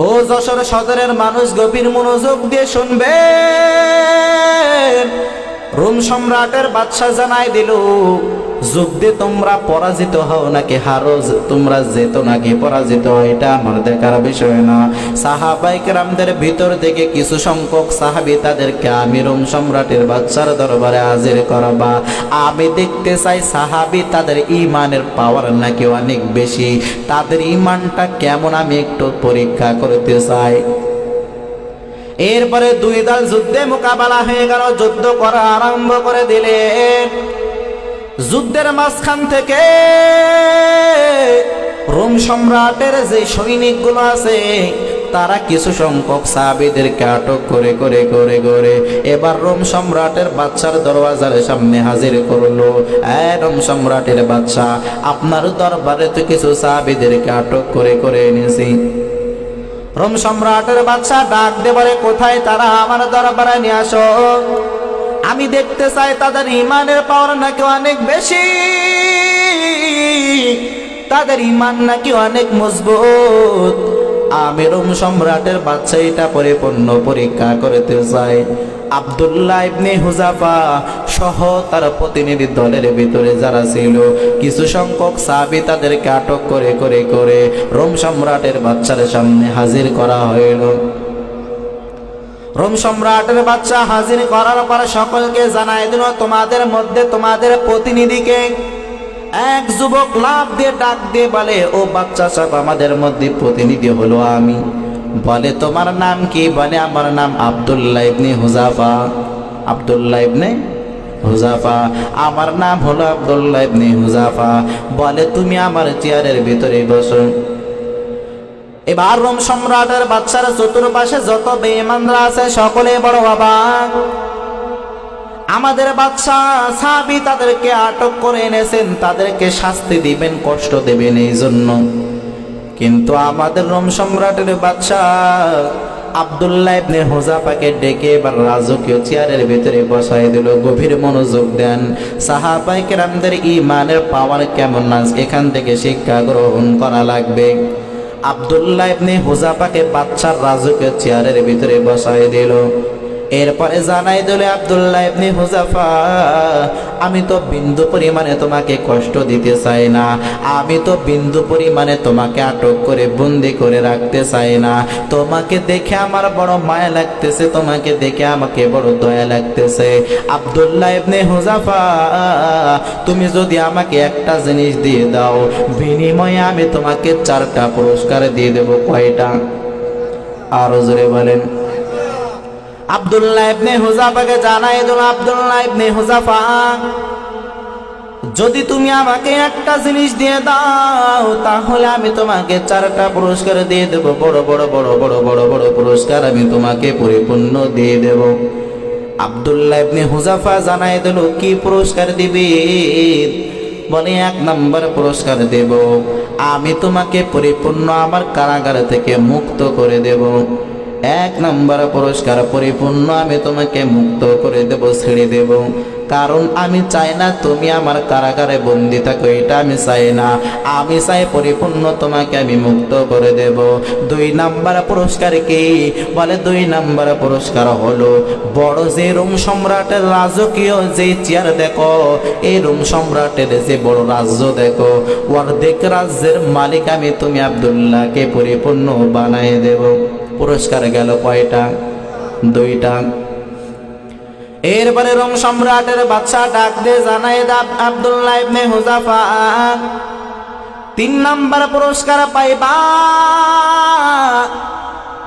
ও যশোর সদরের মানুষ গভীর মনোযোগ দিয়ে শুনবে রোম সম্রাটের বাদশাহ জানাই দিল যুদ্ধে তোমরা পরাজিত হও নাকি হারো তোমরা যেত নাকি পরাজিত এটা আমার দেখার বিষয় না। সাহাবাইক রামদের ভিতর থেকে কিছু সংখ্যক সাহাবি তাদেরকে আমি রোম সম্রাটের বাচ্চার দরবারে হাজির করবা। আমি দেখতে চাই সাহাবি তাদের ইমানের পাওয়ার নাকি অনেক বেশি। তাদের ইমানটা কেমন আমি একটু পরীক্ষা করতে চাই। এরপরে দুই দল যুদ্ধে মোকাবেলা হয়ে গেল, যুদ্ধ করা আরম্ভ করে দিলেন। যুদ্ধের মাঝখান থেকে রোম সম্রাটের যে সৈনিকগুলো আছে, তারা কিছু সংখ্যক সাহাবিদেরকে আটক করে করে করে করে এবার রোম সম্রাটের বাচ্চার দরওয়াজার সামনে হাজির করল। রোম সম্রাটের বাচ্চা আপনার দরবারে তো কিছু সাহাবিদেরকে আটক করে করে এনেছি। রোম সম্রাটের বাচ্চা ডাক দে বলে, কোথায় তারা? আমার দরবারে নিয়ে আসো। আমি দেখতে চাই তাদের ইমানের পাওয়ার নাকি অনেক বেশি। তাদের ইমান নাকি অনেক মজবুত। আমি রোম সম্রাটের বাচ্চা এটা পরিপূর্ণ পরীক্ষা করতে চাই। আবদুল্লাহ ইবনে হুজাফা সহ তার প্রতিনিধি দলের ভিতরে যারা ছিল, কিছু সংখ্যক সাহাবি তাদেরকে আটক করে করে করে রোম সম্রাটের বাচ্চার সামনে হাজির করা হইল। রোম সম্রাটের বাচ্চা হাজির করার পর সকলকে জানাই দিল, তোমাদের মধ্যে তোমাদের প্রতিনিধিকে এক যুবক লাভ দিয়ে ডাক দিয়ে বলে, ও বাচ্চা সব আমাদের মধ্যে প্রতিনিধি হলো আমি। বলে, তোমার নাম কি? বলে, আমার নাম Abdullah ibn Hudhafa. Abdullah ibn Hudhafa, আমার নাম হলো আব্দুল্লাহ ইবনে হুজাফা। বলে, তুমি আমার চেয়ারের ভিতরে বসো। এবার রোম সম্রাটের বাচ্চারা চতুর্পাশে যত বেমানরা আছে সকলে বড় অবাক। আমাদের বাচ্চা সাবি তাদেরকে আটক করে এনেছেন, তাদেরকে শাস্তি দিবেন, কষ্ট দেবেন এই জন্য। কিন্তু আমাদের রোম সম্রাটের বাচ্চা আবদুল্লাহ ইবনে হুজাফাকে ডেকে এবার রাজকীয় চেয়ারের ভিতরে বসাই দিল, গভীর মনোযোগ দেন। সাহাবাই কেরামদের ইমানের পাওয়ার কেমন না এখান থেকে শিক্ষা গ্রহণ করা লাগবে। আবদুল্লাহ ইবনে হুজাফাকে বাচ্চার রাজকীয় চেয়ারের ভিতরে বসাই দিল। এরপরে জানাই দিলে, আবদুল্লাহ ইবনে হুজাফা আমি তো বিন্দু পরিমাণে তোমাকে কষ্ট দিতে চাই না। আমি তো বিন্দু পরিমাণে তোমাকে আটক করে বন্দি করে রাখতে চাই না। তোমাকে দেখে আমার বড় মায়া লাগতেছে, তোমাকে দেখে আমাকে বড় দয়া লাগতেছে। আবদুল্লাহ ইবনে হুজাফা তুমি যদি আমাকে একটা জিনিস দিয়ে দাও, বিনিময়ে আমি তোমাকে চারটা পুরস্কার দিয়ে দেব। কয়টা? আরও জোরে বলেন। আব্দুল্লাহ ইবনে হুজাফাকে জানাই দিল, আব্দুল্লাহ ইবনে হুজাফা, যদি তুমি আমাকে একটা জিনিস দিয়ে দাও, তাহলে আমি তোমাকে চারটা পুরস্কার দিয়ে দেব। বড় বড় বড় বড় বড় বড় পুরস্কার আমি তোমাকে পরিপূর্ণ দিয়ে দেব। আব্দুল্লাহ ইবনে হুজাফা জানাই দিল, কি পুরস্কার দিবি? বলে, এক নম্বর পুরস্কার দেব। আমি তোমাকে পরিপূর্ণ আমার কারাগার থেকে মুক্ত করে দেব। এক নম্বর পুরস্কার পরিপূর্ণ, আমি তোমাকে মুক্ত করে দেব, ছেড়ে দেব। কারণ আমি চাই না তুমি আমার কারাগারে বন্দি থাকো, এটা আমি চাই না। আমি চাই পরিপূর্ণ তোমাকে আমি মুক্ত করে দেব। দুই নাম্বার পুরস্কার কি? বলে দুই নাম্বার পুরস্কার হলো, বড় যে রোম সম্রাটের রাজকীয় যে চেয়ার দেখো, এই রোম সম্রাটের যে বড় রাজ্য দেখো, অর্ধেক রাজ্যের মালিক আমি তুমি আবদুল্লাহকে পরিপূর্ণ বানাই দেব। পুরস্কার গেল কয়টা? দুইটা। এরপরে রোম সম্রাটের বাচ্চা ডাক দে জানায় আব্দুল্লাহ ইবনে হুজাফা তিন নাম্বার পুরস্কার পাইবা।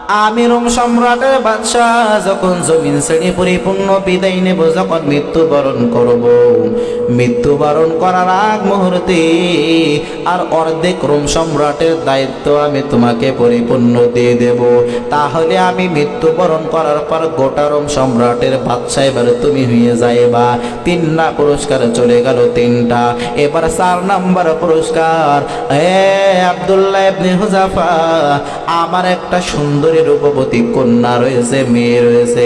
আমি রোম সম্রাটের বাদশাহ যখন জমিন শ্রেণি পরিপূর্ণ বিদায় নেব, যখন মৃত্যুবরণ করব মৃত্যুবরণ করার আগ মুহূর্তে আর অর্ধেক রোম সম্রাটের দায়িত্ব আমি তোমাকে পরিপূর্ণ দিয়ে দেব। তাহলে আমি মৃত্যুবরণ করার পর গোটা রোম সম্রাটের বাদশাহ এবার তুমি হয়ে যাইবা। তিন না পুরস্কার চলে গেল তিনটা। এবার চার নাম্বার পুরস্কার। এ আব্দুল্লাহ ইবনে হুজাফা, আমার একটা সুন্দরী রূপবতী কন্যা রয়েছে, মেয়ে রয়েছে।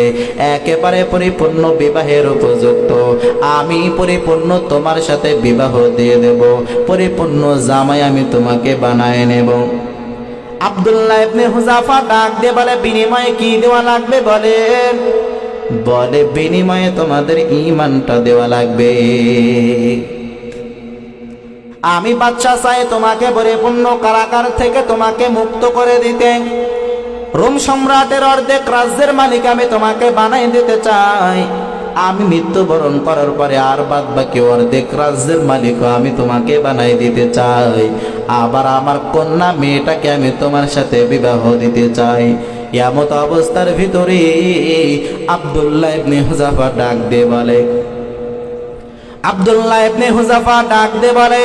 একেবারে পরিপূর্ণ বিবাহের উপযুক্ত। আমি পরিপূর্ণ তোমার সাথে বিবাহ দিয়ে দেব। পরিপূর্ণ জামাই আমি তোমাকে বানায় নেব। আব্দুল্লাহ ইবনে হুজাফা ডাক দিয়ে বলে, বিনিময়ে কি দেওয়া লাগবে বলেন বলে, বিনিময়ে তোমাদের ইমানটা দেওয়া লাগবে। আমি বাচ্চা চাই তোমাকে পরিপূর্ণ কারাগার থেকে তোমাকে মুক্ত করে দিতে। রোম সম্রাটের অর্ধেক রাজ্যের মালিক আমি তোমাকে বানাই দিতে চাই। আমি মৃত্যুবরণ করার পরে আর বাদ বাকি অর্ধেক রাজ্যের মালিক আমি তোমাকে বানাই দিতে চাই। আবার আমার কন্যা মেয়েটাকে আমি তোমার সাথে বিবাহ দিতে চাই। এমত অবস্থার ভিতরে আব্দুল্লাহ ইবনে হুজাফা ডাক দিয়ে বলে, আব্দুল্লাহ ইবনে হুজাফা ডাক দে বলে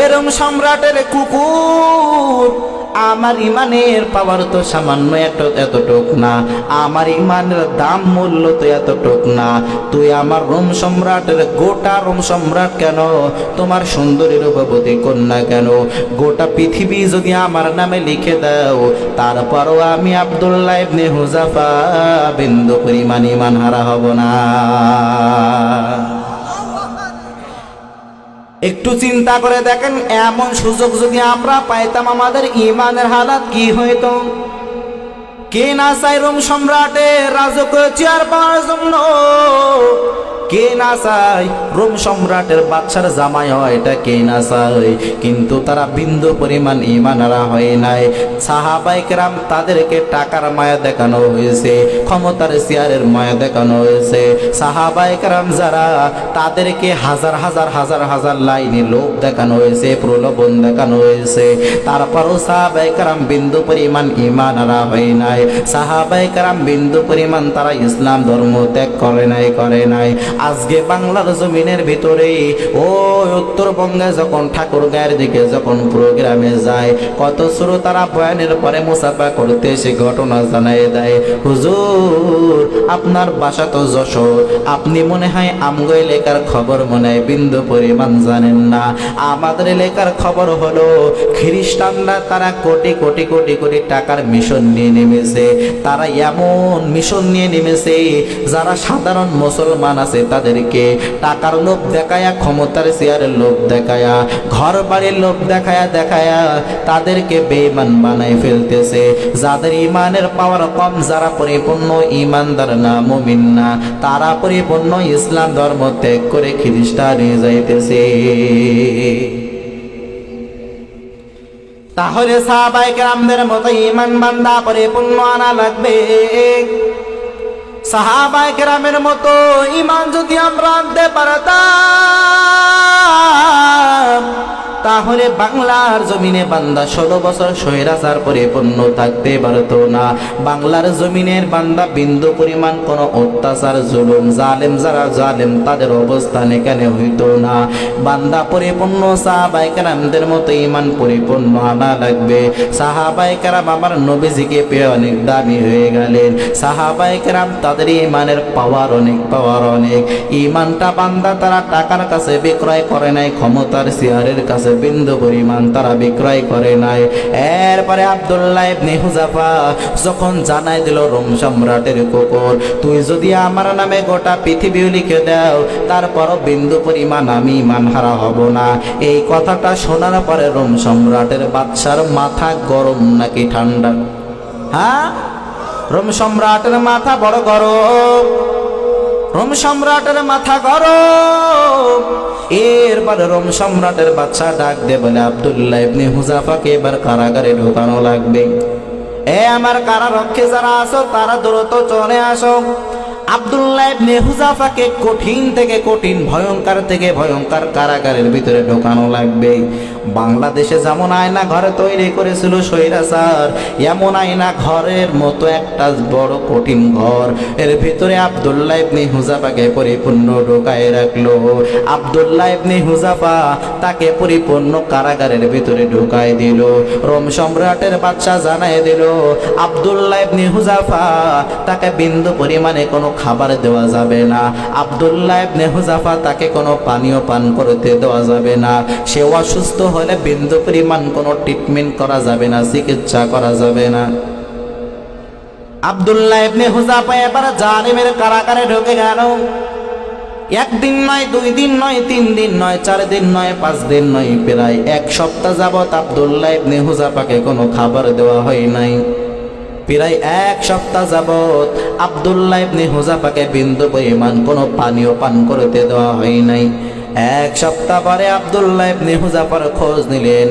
এরম সম্রাটের কুকুর আমার ইমানের পাওয়ার তো সামান্য এত এতটুক না। আমার ইমানের দাম মূল্য তো এতটুক না। তুই আমার রোম সম্রাটের, গোটা রোম সম্রাট কেন? তোমার সুন্দরী রূপবতী কন্যা কেন? গোটা পৃথিবী যদি আমার নামে লিখে দাও, তারপরও আমি আব্দুল্লাহ ইবনে হুজাফা বিন্দু পরিমাণ ইমান হারা হব না। একটু চিন্তা করে দেখেন, এমন সুযোগ যদি আমরা পাইতাম আমাদের ইমানের হালাত কি হইত? কে না চাই রোম সম্রাটের রাজকীয় চেয়ার পাওয়ার জন্য কে না চাই রোম সম্রাটের বাচ্চার জামাই হয়, এটা কে না চাই কিন্তু তারা বিন্দু পরিমাণ ইমানারা হয় নাই। সাহাবাইকেরাম তাদেরকে টাকার মায়া দেখানো হয়েছে, ক্ষমতার চেয়ারের মায়া দেখানো হয়েছে। সাহাবাইকেরাম যারা, তাদেরকে হাজার হাজার হাজার হাজার লাইনে লোভ দেখানো হয়েছে, প্রলোভন দেখানো হয়েছে। তারপরও সাহাবাইকেরাম বিন্দু পরিমাণ ইমানারা হয় নাই। সাহাবাইকেরাম বিন্দু পরিমাণ তারা ইসলাম ধর্ম ত্যাগ করে নাই করে নাই। আজকে বাংলার জমিনের ভিতরে ও উত্তরবঙ্গে যখন ঠাকুর গায়ের দিকে যখন প্রোগ্রামে যায়, কত শ্রোতারা বয়ানের পরে মুসাফা করতে সে ঘটনা জানাই দেয়। হুজুর, আপনার বাসা তো যশোর, আপনি মনে হয় আমগো এলাকার খবর মনে হয় বিন্দু পরিমাণ জানেন না। আমাদের এলাকার খবর হলো, খ্রিস্টানরা তারা কোটি কোটি কোটি কোটি টাকার মিশন নিয়ে নেমেছে। তারা এমন মিশন নিয়ে নেমেছে, যারা সাধারণ মুসলমান আছে তাদেরকে টাকার লোভ দেখায়া, ক্ষমতার চেয়ারের লোভ দেখায়া ঘর বাড়ির লোভ দেখায়া দেখায়া তাদেরকে বেঈমান বানাই ফেলতেছে। যাদের ইমানের পাওয়ার কম, যারা পরিপূর্ণ ইমানদার না, মুমিন না, তারা পরিপূর্ণ ইসলাম ধর্ম ত্যাগ করে খ্রিস্টানে যাইতেছে। তাহলে সাহাবাই গ্রামদের মতো ইমান বান্দা পরিপূর্ণ আনা লাগবে। সাহাবাই গ্রামের মতো ইমান যদি আমরা আনতে পারতাম তাহলে বাংলার জমিনে বান্দা ষোলো বছর স্বৈরাচার পরিপূর্ণ থাকতে পারতো না। বাংলার জমিনের বান্দা বিন্দু পরিমাণ কোনো অত্যাচার, জুলুম, জালেম যারা জালেম, তাদের অবস্থান এখানে হইতো না? বান্দা পরিপূর্ণ সাহাবাই কারামদের মতো ইমান পরিপূর্ণ আনা লাগবে। সাহাবাই কারাম আমার নবীজিকে পেয়ে অনেক দামি হয়ে গেলেন। সাহাবাই কারাম তাদের ইমানের পাওয়ার অনেক পাওয়ার অনেক। ইমানটা বান্দা তারা টাকার কাছে বিক্রয় করে নাই, ক্ষমতার চেয়ারের কাছে বিন্দু পরিমাণ তারা বিক্রয় করে নাই। এরপরে আব্দুল্লাহ ইবনে হুজাফা যখন জানাই দিল রোম সম্রাটের কুকুর, তুই যদি আমার নামে গোটা পৃথিবী লিখে দাও তারপরও বিন্দু পরিমাণ আমি ইমান হারা হব না। এই কথাটা শোনার পরে রোম সম্রাটের বাচ্চার মাথা গরম নাকি ঠান্ডা? হ্যাঁ? রোম সম্রাটের মাথা বড় গরম। রোম সম্রাটের মাথা গরম। এরপরে রোম সম্রাটের বাচ্চা ডাক দে বলে, আবদুল্লাহ ইবনে হুজাফাকে এবার কারাগারে ঢোকানো লাগবে। এ আমার কারারক্ষে যারা আসো তারা দ্রুত চলে আসো। আব্দুল্লাহ ইবনে কঠিন থেকে কঠিন, ভয়ঙ্কর থেকে ভয়ঙ্কর কারাগারের ভিতরে ঢোকানো লাগবে। বাংলাদেশে যেমন আয়না ঘরে তৈরি করেছিল স্বৈরাচার এমন আয়না ঘরের মতো একটা বড় কঠিন ঘর। এর ভিতরে আব্দুল্লাহ ইবনে হুজাফাকে পরিপূর্ণ ঢোকায় রাখল। আব্দুল্লাহ ইবনে হুজাফা তাকে পরিপূর্ণ কারাগারের ভিতরে ঢোকায় দিল। রোম সম্রাটের বাচ্চা জানায় দিল, আব্দুল্লাহ ইবনে হুজাফা তাকে বিন্দু পরিমাণে কোনো খাবার দেওয়া যাবে না। আব্দুল্লাহ ইবনে হুজাফা তাকে কোনো পানীয় পান করতে দেওয়া যাবে না। সে অসুস্থ হলে বিন্দু পরিমাণ কোনো ট্রিটমেন্ট করা যাবে না, চিকিৎসা করা যাবে না। আব্দুল্লাহ ইবনে হুজাফা এবার জালিমের কারাগারে ঢুকে গেল। একদিন নয়, দুই দিন নয়, তিন দিন নয়, চার দিন নয়, পাঁচ দিন নয়, প্রায় এক সপ্তাহ যাবৎ আবদুল্লাহ ইবনে হুজাফাকে কোনো খাবার দেওয়া হয় নাই। প্রায় এক সপ্তাহ যাবৎ আবদুল্লাহ ইবনে হুজাফাকে বিন্দু পরিমাণ কোনো পানীয় পান করতে দেওয়া হয় নাই। এক সপ্তাহ পরে আবদুল্লাহ ইবনে হুজাফার খোঁজ নিলেন।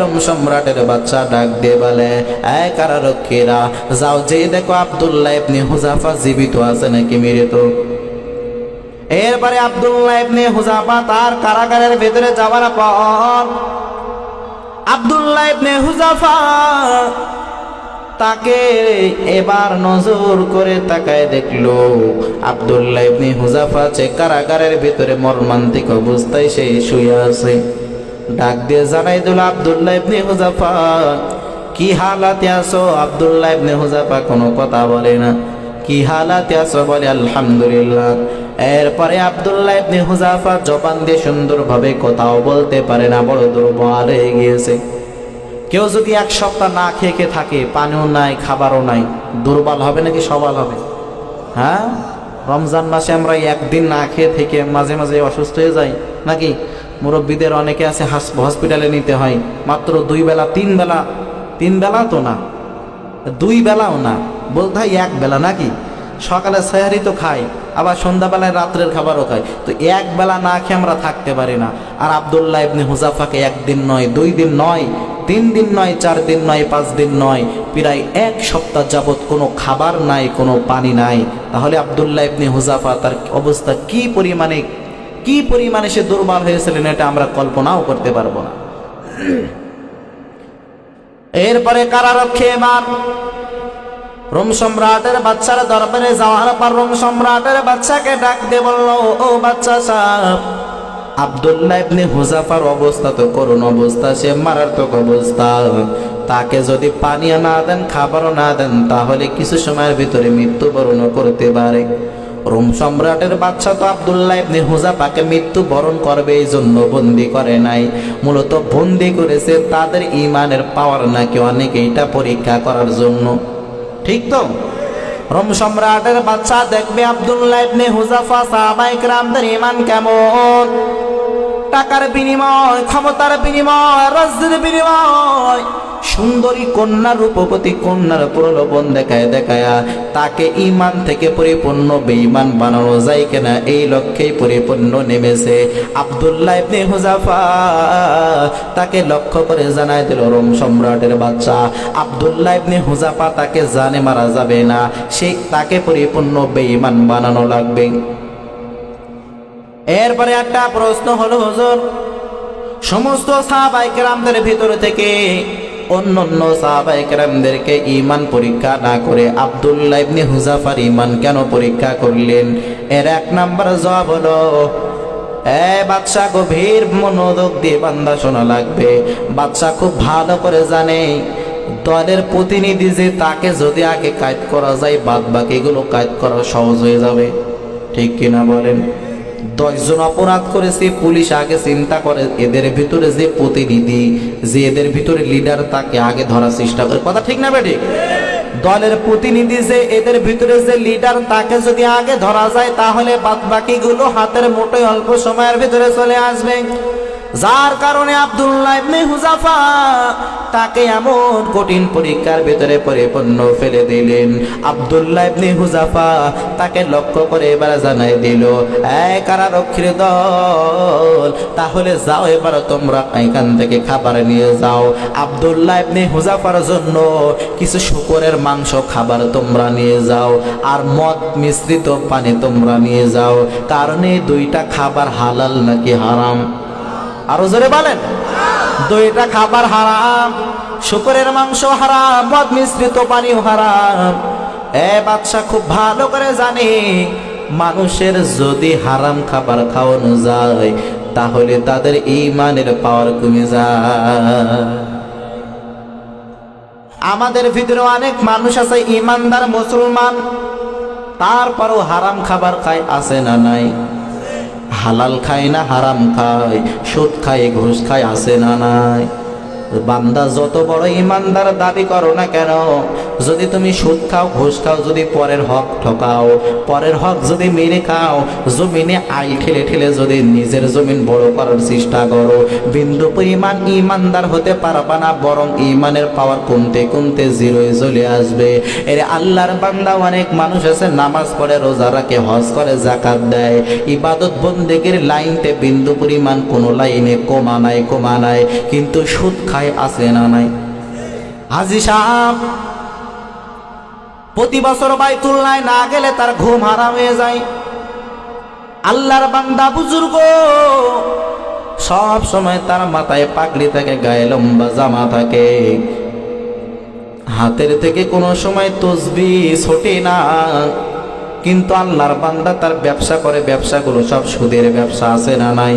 রোম সম্রাটের বাচ্চা ডাক দিয়ে বলে, এই কারারক্ষীরা যাও যে দেখো আবদুল্লাহ ইবনে হুজাফা জীবিত আছে নাকি মৃত? এরপরে আবদুল্লাহ ইবনে হুজাফা তার কারাগারের ভেতরে যাওয়ার পর আবদুল্লাহ ইবনে হুজাফা তাকে এবার নজর করে তাকায় দেখল আবদুল্লাহ ইবনে হুজাফা যে কারাগারের ভিতরে মর্মান্তিক অবস্থায় সে শুয়ে আছে। ডাক দিয়ে জানাই দিল, আবদুল্লাহ ইবনে হুজাফা, কি হালাতে আছো? আবদুল্লাহ ইবনে হুজাফা কোনো কথা বলে না। কি হালাতে আছো? বলে, আলহামদুলিল্লাহ। এরপরে আবদুল্লাহ ইবনে হুজাফা জবান দিয়ে সুন্দরভাবে কথাও বলতে পারে না, বড় দুর্বল হয়ে গিয়েছে। কেউ যদি এক সপ্তাহ না খেয়ে খেয়ে থাকে, পানিও নাই, খাবারও নাই, দুর্বল হবে নাকি সবল হবে? হ্যাঁ? রমজান মাসে আমরা একদিন না খেয়ে থেকে মাঝে মাঝে অসুস্থ হয়ে যাই, নাকি? মুরব্বীদের অনেকে আছে হাস- হসপিটালে নিতে হয়, মাত্র দুই বেলা, তিন বেলা তিন বেলা তো না, দুই বেলাও না, বলতে হয় এক বেলা নাকি? সকালে সেহারি তো খাই, আবার সন্ধ্যাবেলায় রাত্রের খাবারও খাই, তো এক বেলা না খেয়ে আমরা থাকতে পারি না। আর আবদুল্লাহ ইবনে হুজাফাকে একদিন নয়, দুই দিন নয় তিন দিন নয়, চার দিন নয়, পাঁচ দিন নয়, প্রায় এক সপ্তাহ যাবৎ কোনো খাবার নাই, কোনো পানি নাই। তাহলে আবদুল্লাহ ইবনে হুজাফা তার অবস্থা কি পরিমাণে কি পরিমাণে সে দুর্বল হয়েছিলেন এটা আমরা কল্পনাও করতে পারব না। এরপরে কারারক্ষে এবার রোম সম্রাটের বাচ্চার দরবারে যাওয়ার পর রোম সম্রাটের বাচ্চাকে ডাক দিয়ে বলল, ও বাচ্চা সাহেব আবদুল্লাহ ইবনে হুজাফার অবস্থা তো করুণ অবস্থা, সে মারাত্মক অবস্থা। তাকে যদি পানীয় না দেন, খাবারও না দেন, তাহলে কিছু সময়ের ভিতরে মৃত্যুবরণ করতে পারে। রোম সম্রাটের বাচ্চা তো আবদুল্লাহ ইবনে হুজাফাকে মৃত্যুবরণ করবে, এই জন্য বন্দি করে নাই। মূলত বন্দি করেছে তাদের ইমানের পাওয়ার নাকি অনেকে এটা পরীক্ষা করার জন্য। ঠিক তো? রোম সম্রাটের বাচ্চা দেখবে আব্দুল্লাহ ইবনে হুজাফা সাহাবায়ে কেরামদের ঈমান কেমন? টাকার বিনিময়, ক্ষমতার বিনিময়, রাজ্যের বিনিময়। সুন্দরী কন্যা রূপবতী কন্যার প্রলোভন দেখায় দেখায়, তাকে ইমান থেকে পরিপূর্ণ বেঈমান বানানো যায় কিনা এই লক্ষ্যেই পরিপূর্ণ নেমেছে। আব্দুল্লাহ ইবনে হুজাফা তাকে লক্ষ্য করে জানায় দিল, রোম সম্রাটের বাচ্চা। আব্দুল্লাহ ইবনে হুজাফা তাকে জানে মারা যাবে না, সে তাকে পরিপূর্ণ বেঈমান বানানো লাগবে। এরপরে একটা প্রশ্ন হলো, হুজুর, সমস্ত সাহাবাইকেরামদের ভিতর থেকে অন্য অন্য সাহাবাইকেরামদেরকে ইমান পরীক্ষা না করে আব্দুল্লাহ ইবনে হুজাফার ইমান কেন পরীক্ষা করলেন? এর এক নাম্বার জবাব হলো, এ বাদশা গভীর মনোযোগ দিয়ে বান্দা শোনা লাগবে। বাদশা খুব ভালো করে জানে, দলের প্রতিনিধি যে তাকে যদি আগে কাজ করা যায় বাদ বাকিগুলো কাজ করা সহজ হয়ে যাবে। ঠিক কিনা বলেন? দশজন অপরাধ করেছে, পুলিশ আগে চিন্তা করে এদের ভিতরে যে প্রতিনিধি, যে এদের ভিতরে লিডার তাকে আগে ধরার চেষ্টা করে। কথা ঠিক না বেটে দলের প্রতিনিধি যে এদের ভিতরে যে লিডার তাকে যদি আগে ধরা যায়, তাহলে বাদ বাকিগুলো হাতের মোটে অল্প সময়ের ভিতরে চলে আসবে। যার কারণে আব্দুল্লাহ ইবনে হুজাফা তাকে এমন কঠিন পরীক্ষার ভিতরে পরিপূর্ণ ফেলে দিলেন। আব্দুল্লাহ ইবনে হুজাফা তাকে লক্ষ্য করে এবার জানাই দিল, এই কারারক্ষীর দল, তাহলে যাও এবার তোমরা এখান থেকে খাবার নিয়ে যাও। আব্দুল্লাহ ইবনে হুজাফার জন্য কিছু শুকরের মাংস, খাবার তোমরা নিয়ে যাও আর মদ মিশ্রিত পানি তোমরা নিয়ে যাও, কারণ এই দুইটা খাবার হালাল নাকি হারাম? আরও জোরে বলেন। দুইটা খাবার হারাম, শুকরের মাংস হারাম মদ মিশ্রিত পানিও হারাম। এ বাদশা খুব ভালো করে জানে, মানুষের যদি হারাম খাবার খাওয়ানো যায়, তাহলে তাদের ইমানের পাওয়ার কমে যায়। আমাদের ভিতরে অনেক মানুষ আছে, ইমানদার মুসলমান। তারপরও হারাম খাবার খায়, আছে না নাই? হালাল খায় না হারাম খায় সুদ খায় ঘুষ খায় আসে না নাই? বান্দা যত বড় ইমানদার দাবি করো না কেন, যদি তুমি সুদ খাও, ঘুষ খাও, যদি পরের হক ঠকাও, পরের হক যদি মেরে খাও, জমিনে আই ঠেলে ঠেলে যদি নিজের জমিন বড় করার চেষ্টা করো, বিন্দু পরিমাণ ইমানদার হতে পারবা না, বরং ইমানের পাওয়ার কমতে কমতে জিরোয় চলে আসবে। এর আল্লাহর বান্দা অনেক মানুষ আছে, নামাজ পড়ে, রোজা রাখে, হজ করে জাকাত দেয়। ইবাদত বন্দেগের লাইনতে বিন্দু পরিমাণ কোনো লাইনে কমা নাই কমা নাই। কিন্তু সুদ খায় আছে না নাই? হাজি সাহেব, প্রতি বছর বাইতুল্লায় না গেলে তার ঘুম হারাম হয়ে যায়। আল্লাহর বান্দা বুজুর্গ, সব সময় তার মাথায় পাগড়ি থাকে, গায়ে লম্বা জামা থাকে। হাতের থেকে কোনো সময় তসবি ছোটে না, কিন্তু আল্লাহর বান্দা তার ব্যবসা করে, ব্যবসাগুলো সব সুদের ব্যবসা আছে না নাই?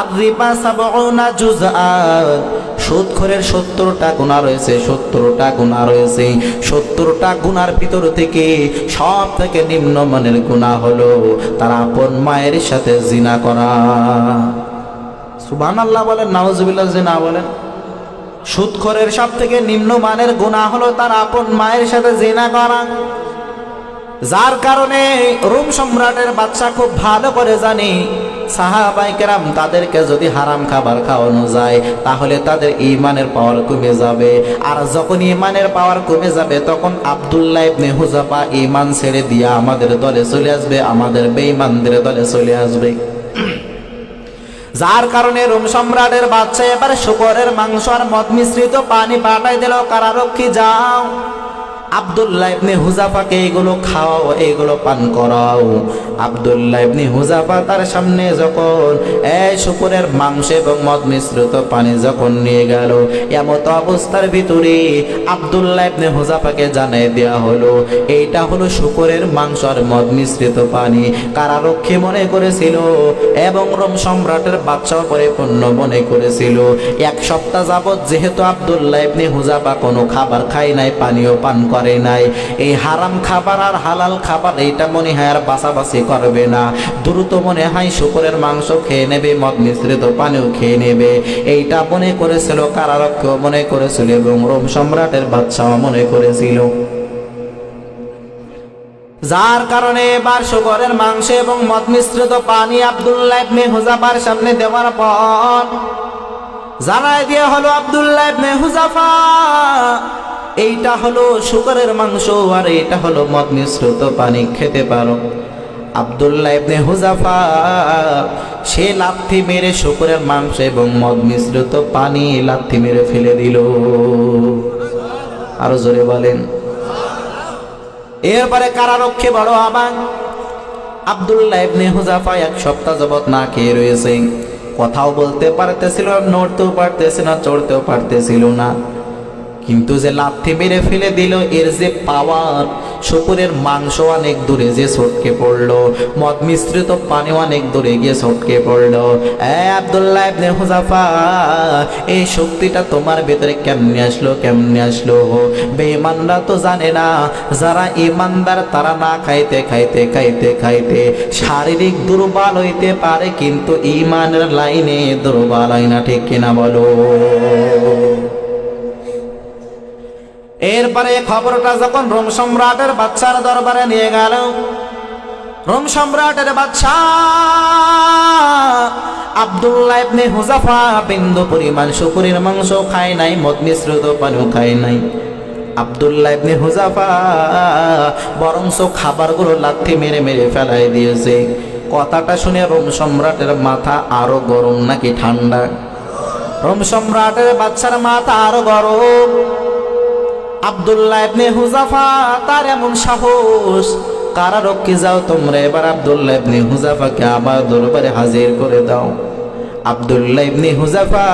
আরিবা সাবউনা জুজআন সুদখোরের সত্তরটা গুণা রয়েছে, সত্তরটা গুণা রয়েছে। সত্তরটা গুণার ভিতর থেকে সব থেকে নিম্নমানের গুণা হলো তার আপন মায়ের সাথে জিনা করা। সুবহান আল্লাহ বলেন, নাউজুবিল্লাহ জিনা বলেন। সুদখোরের সব থেকে নিম্নমানের গুণা হলো তার আপন মায়ের সাথে জিনা করা। যার কারণে রোম সম্রাটের বাচ্চা খুব ভালো করে জানি সাহাবাই কেরাম তাদেরকে যদি হারাম খাবার খাওয়ানো যায়, তাহলে তাদের ইমানের পাওয়ার কমে যাবে। আর যখন ইমানের পাওয়ার কমে যাবে, তখন আবদুল্লাহ ইবনে হুজাফা ইমান ছেড়ে দিয়ে আমাদের দলে চলে আসবে, আমাদের বেঈমানদের দলে চলে আসবে। যার কারণে রোম সম্রাটের বাচ্চা এবার শুকরের মাংস আর মদ মিশ্রিত পানি পাঠাই দিল, কারারক্ষী যাও। আবদুল্লাহ ইবনে হুজাফাকে এগুলো খাওয়াও, এগুলো পান করাও। আবদুল্লাহ ইবনে হুজাফা তার সামনে যখন, এই শুকুরের মাংস এবং মদ মিশ্রিত পানি যখন নিয়ে গেল, এমত অবস্থার ভিতরে আবদুল্লাহ ইবনে হুজাফাকে জানাই দেওয়া হলো, এইটা হলো শুকুরের মাংস আর মদ মিশ্রিত পানি। কারারক্ষী মনে করেছিল এবং রোম সম্রাটের বাচ্চাও পরিপূর্ণ মনে করেছিল। এক সপ্তাহ যাবৎ যেহেতু আবদুল্লাহ ইবনে হুজাফা কোনো খাবার খায় নাই পানীয় পান করে নাই। এই হারাম খাবার আর হালাল খাবার এইটা মনে হয় আর বাছাবাছি করবে না। দ্রুত মনে হয় শুকরের মাংস খেয়ে নেবে, মদ মিশ্রিত পানিও খেয়ে নেবে। এইটা মনে করেছিল কারারক্ষও মনে করেছিল এবং রোম সম্রাটের বাচ্চাও মনে করেছিল। যার কারণে এবার শুকরের মাংস এবং মদ মিশ্রিত পানি আব্দুল্লাহ ইবনে হুজাফার সামনে দেওয়ার পর জানাই দিয়ে হলো আব্দুল্লাহ ইবনে হুজাফা এইটা হলো শুকরের মাংস আর এটা হলো মদ মিশ্রিত পানি, খেতে পারো। আব্দুল্লাহ ইবনে হুজাফা, সে লাথি মেরে শুকরের মাংস এবং মদ মিশ্রিত পানি লাথি মেরে ফেলে দিল। আরও জোরে বলেন। এরপরে কারারক্ষে বড় আবান আব্দুল্লাহ ইবনে হুজাফা এক সপ্তাহ যাবত না খেয়ে রয়েছে। কথাও বলতে পারতেছিল, নড়তেও পারতেছিল না, চড়তেও পারতেছিল না। কিন্তু যে লাথি মেরে ফেলে দিল, এর যে পাওয়ার শুকুরের মাংস অনেক দূরে যে ছটকে পড়ল, মদ মিশ্রিত পানি অনেক দূরে গিয়ে ছটকে পড়ল। আব্দুল্লাহ এই শক্তিটা তোমার ভেতরে কেমনে আসলো কেমনে আসলো? বেঈমানরা তো জানে না, যারা ইমানদার তারা না খাইতে খাইতে খাইতে খাইতে। শারীরিক দুর্বল হইতে পারে, কিন্তু ইমানের লাইনে দুর্বল হয় না, ঠিক কিনা বলো? এরপরে খবরটা যখন রোম সম্রাটের বাচ্চার দরবারে নিয়ে গেল, রোম সম্রাটের বাচ্চা আব্দুল্লাহ ইবনে হুজাফা বিন্দু পরিমাণ শুকুরের মাংস খায় নাই, মদ মিশ্রিত পানিও খায় নাই। আব্দুল্লাহ ইবনে হুজাফা বরংস খাবারগুলো লাথি মেরে মেরে ফেলাই দিয়েছে। কথাটা শুনে রোম সম্রাটের মাথা আরও গরম নাকি ঠান্ডা? রোম সম্রাটের বাচ্চার মাথা আরও গরম। আব্দুল্লাহ ইবনে হুজাফা, তার এমন সাহস। কারারক্ষী যাও তোমরা, এবার আব্দুল্লাহ ইবনে হুজাফাকে আমার দরবারে হাজির করে দাও। আব্দুল্লাহ ইবনে হুজাফা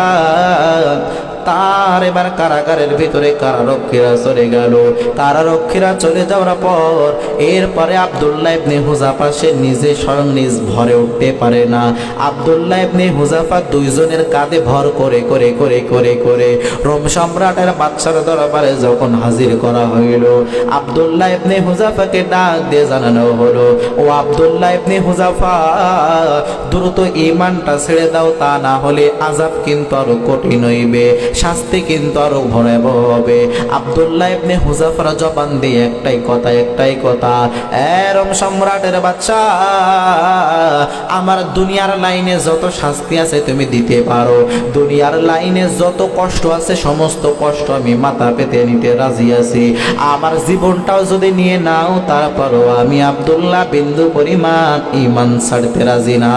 তার এবার কারাগারের ভিতরে কারারক্ষীরা চলে গেল? কারারক্ষীরা চলে যাওয়ার পর এরপরে আবদুল্লাহ ইবনে হুজাফা, সে নিজে স্বয়ং নিজ ভরে উঠতে পারে না। আবদুল্লাহ ইবনে হুজাফা দুইজনের কাঁধে ভর করে করে করে করে করে রোম সম্রাটের বাচ্চার দরবারে যখন হাজির করা হইল, আবদুল্লাহ ইবনে হুজাফাকে ডাক দিয়ে জানানো হলো, ও আবদুল্লাহ ইবনে হুজাফা, দ্রুত ইমানটা ছেড়ে দাও, তা না হলে আজাব কিন্তু আরও কঠিন হইবে। শাস্তি কিন্তু আরও ভয়াবহ হবে। আবদুল্লাহ ইবনে হুজাফরা জবান দিয়ে একটাই কথা একটাই কথা এরম সম্রাটের বাচ্চা, আমার দুনিয়ার লাইনে যত শাস্তি আছে তুমি দিতে পারো। দুনিয়ার লাইনে যত কষ্ট আছে, সমস্ত কষ্ট আমি মাথা পেতে নিতে রাজি আছি। আমার জীবনটাও যদি নিয়ে নাও, তারপরও আমি আবদুল্লাহ বিন্দু পরিমাণ ইমান ছাড়তে রাজি না।